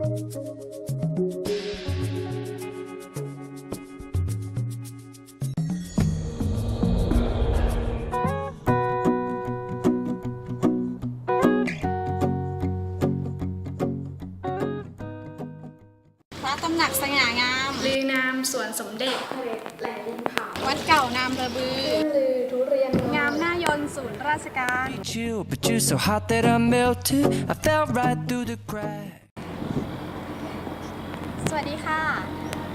พระตำหนักสง่างาม ลือนามสวนสมเด็จแหล่งดินเผาวัดเก่านามระบือ ลือทุเรียนงามหน้ายนต์ศูนย์ราชการ you, but you're so hot that I melted. I fell right through the cracks. สวัสดีค่ะ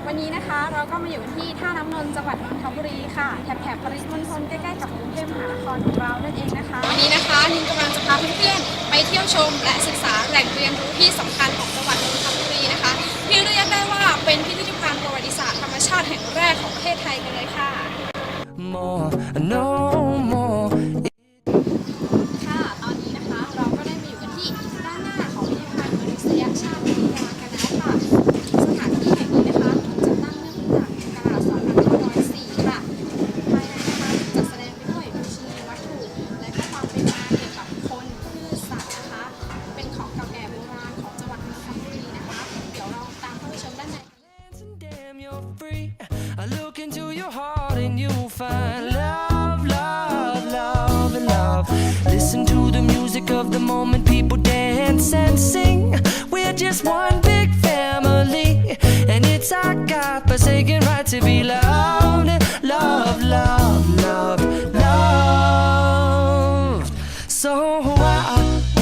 วันนี้นะคะเราก็มาอยู่ที่ท่าน้ำนนท์จังหวัดนนทบุรีค่ะแถบแถบปริมณฑลใกล้ๆกับกรุงเทพมหานครของเรานั่นเองนะคะ วันนี้นะคะนินกำลังจะพาเพื่อนๆไปเที่ยวชม และศึกษาแหล่งเรียนรู้ที่สำคัญของจังหวัดนนทบุรีนะคะที่เรียกได้ว่าเป็นพิพิธภัณฑ์ประวัติศาสตร์ธรรมชาติแห่งแรกของประเทศไทยกันเลยค่ะ More, no love. Listen to the music of the moment, people dance and sing. We're just one big family, and it's our God forsaken right to be loved. Love, love, love, love. So I.